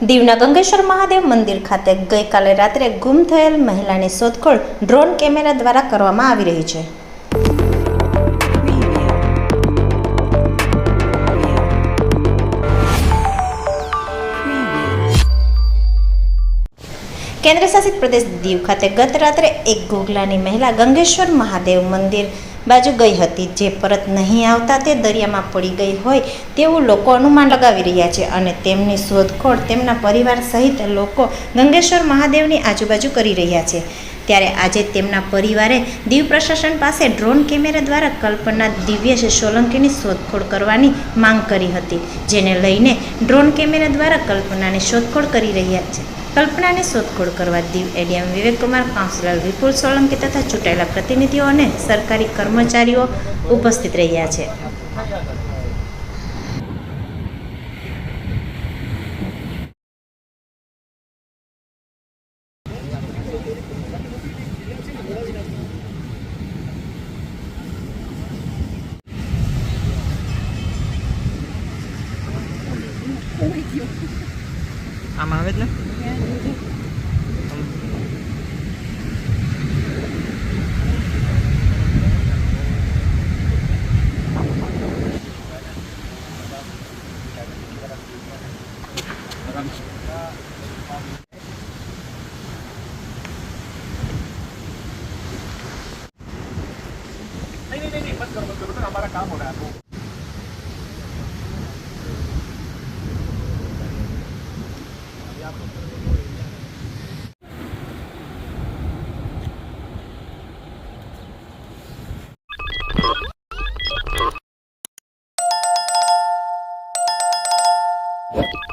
દીવના ગંગેશ્વર મહાદેવ મંદિર ખાતે ગઈકાલે રાત્રે ગુમ થયેલ મહિલાની શોધખોળ ડ્રોન કેમેરા દ્વારા કરવામાં આવી રહી છે. કેન્દ્રશાસિત પ્રદેશ દીવ ખાતે ગત રાત્રે એક ગોગલાની મહિલા ગંગેશ્વર મહાદેવ મંદિર બાજુ ગઈ હતી. જે પરત નહીં આવતા તે દરિયામાં પડી ગઈ હોય તેવું લોકો અનુમાન લગાવી રહ્યા છે અને તેમની શોધખોળ તેમના પરિવાર સહિત લોકો ગંગેશ્વર મહાદેવની આજુબાજુ કરી રહ્યા છે. ત્યારે આજે તેમના પરિવારે દીવ પ્રશાસન પાસે ડ્રોન કેમેરા દ્વારા કલ્પના દિવ્યેશ સોલંકીની શોધખોળ કરવાની માંગ કરી હતી, જેને લઈને ડ્રોન કેમેરા દ્વારા કલ્પનાની શોધખોળ કરી રહ્યા છે. કલ્પનાની શોધખોળ કરવા દીવ એડીએમ વિવેકકુમાર, કાઉન્સિલર વિપુલ સોલંકી તથા ચૂંટાયેલા પ્રતિનિધિઓ અને સરકારી કર્મચારીઓ ઉપસ્થિત રહ્યા છે. આમાં આવે हमारा काम हो रहा है आपको अभी आप you